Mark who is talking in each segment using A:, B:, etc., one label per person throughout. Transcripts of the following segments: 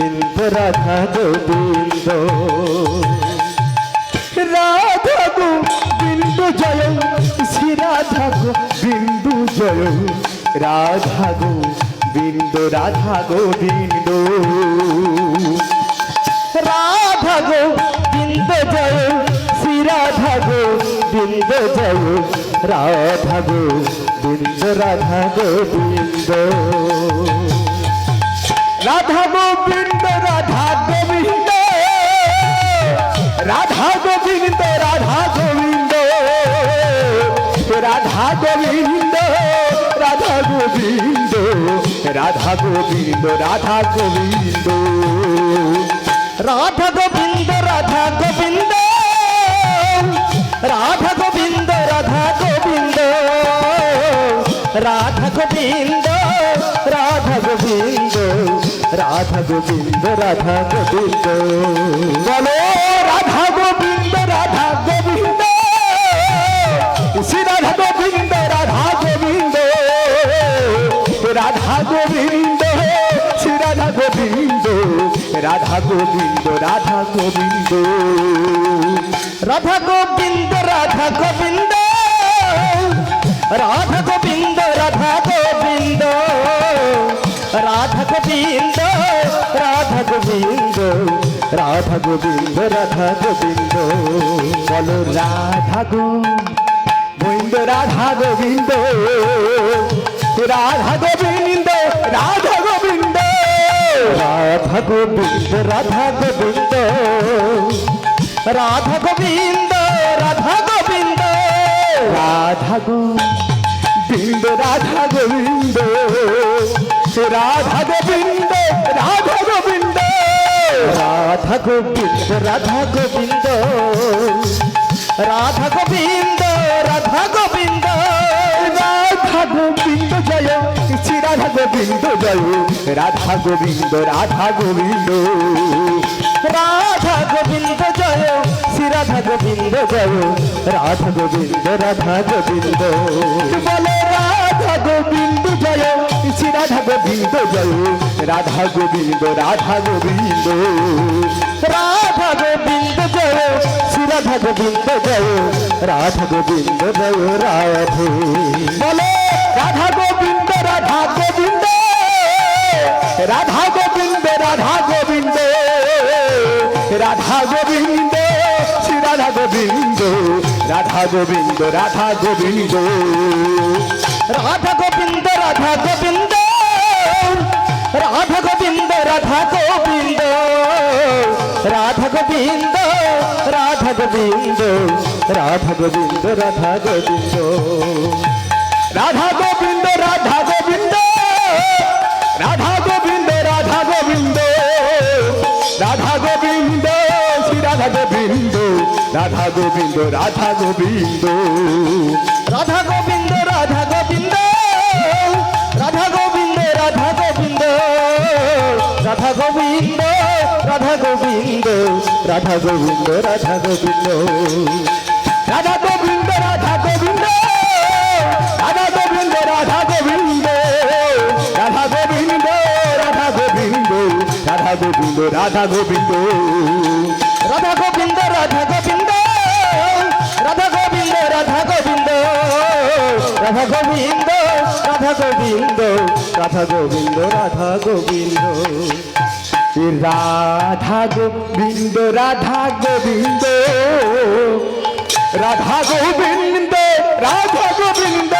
A: বিন্দ রাধা গোবিন্দ রাধা গোবিন্দ জয় শ্রী রাধা গোবিন্দ জয় রাধা গোবিন্দ রাধা গোবিন্দ রাধা গোবিন্দ জয় শ্রী রাধা গোবিন্দ জয় রাধা গোবিন্দ রাধা গোবিন্দ রাধা গোবিন্দ রাধা গোবিন্দ রাধা গোবিন্দ রাধা গোবিন্দ রাধা গোবিন্দ রাধা গোবিন্দ রাধা গোবিন্দ রাধা গোবিন্দ রাধা গোবিন্দ রাধা গোবিন্দ রাধা গোবিন্দ রাধা গোবিন্দ রাধা গোবিন্দ রাধা গোবিন্দ রাধা গোবিন্দ বলো গোবিন্দ শ্রী রাধা গোবিন্দ রাধা গোবিন্দ রাধা গোবিন্দ। রাধা গোবিন্দ রাধা গোবিন্দ রাধা গোবিন্দ রাধা গোবিন্দ রাধা গোবিন্দ রাধা গোবিন্দ রাধা গোবিন্দ রাধা গোবিন্দ বলো রাধা গোবিন্দ রাধা গোবিন্দ রাধা গোবিন্দ রাধা গোবিন্দ। রাধা গোবিন্দ রাধা গোবিন্দ। রাধা গোবিন্দ রাধা গোবিন্দ। রাধা গোবিন্দ রাধা গোবিন্দ। রাধা গোবিন্দ রাধা গোবিন্দ। রাধা গোবিন্দ রাধা গোবিন্দ। রাধা গোবিন্দ রাধা গোবিন্দ। গোবিন্দ জয়, শ্রী রাধা গোবিন্দ জয়, রাধা গোবিন্দ রাধা গোবিন্দ। রাধা গোবিন্দ জয়, শ্রী রাধা গোবিন্দ জয়, রাধা গোবিন্দ রাধা গোবিন্দ। বলে রাধা গোবিন্দ জয়, শ্রী রাধা গোবিন্দ জয়, রাধা গোবিন্দ রাধা গোবিন্দ। রাধা গোবিন্দ জয়, শ্রী রাধা গোবিন্দ জয়, রাধা গোবিন্দ জয়, রাধে। রাধা গোবিন্দ রাধা গোবিন্দ রাধা গোবিন্দ রাধা গোবিন্দ শ্রী রাধা গোবিন্দ রাধা গোবিন্দ রাধা গোবিন্দ রাধা গোবিন্দ রাধা গোবিন্দ রাধা গোবিন্দ রাধা গোবিন্দ রাধা গোবিন্দ রাধা গোবিন্দ রাধা গোবিন্দ রাধা গোবিন্দ রাধা গোবিন্দ রাধা গোবিন্দ রাধা গোবিন্দ রাধা গোবিন্দ রাধা গোবিন্দ শ্রী রাধা গোবিন্দ রাধা গোবিন্দ রাধা গোবিন্দ রাধা গোবিন্দ রাধা গোবিন্দ রাধা গোবিন্দ রাধা গোবিন্দ রাধা গোবিন্দ রাধা গোবিন্দ রাধা গোবিন্দ রাধা গোবিন্দ রাধা গোবিন্দ রাধা গোবিন্দ রাধা গোবিন্দ রাধা গোবিন্দ রাধা গোবিন্দ রাধা গোবিন্দ রাধা গোবিন্দ রাধা গোবিন্দ রাধা গোবিন্দ রাধা গোবিন্দ রাধা গোবিন্দ রাধা গোবিন্দ রাধা গোবিন্দ রাধা গোবিন্দ রাধা গোবিন্দ রাধা গোবিন্দ রাধা গোবিন্দ রাধা গোবিন্দ রাধা গোবিন্দ রাধা গোবিন্দ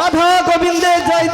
A: রাধা গোবিন্দে জয়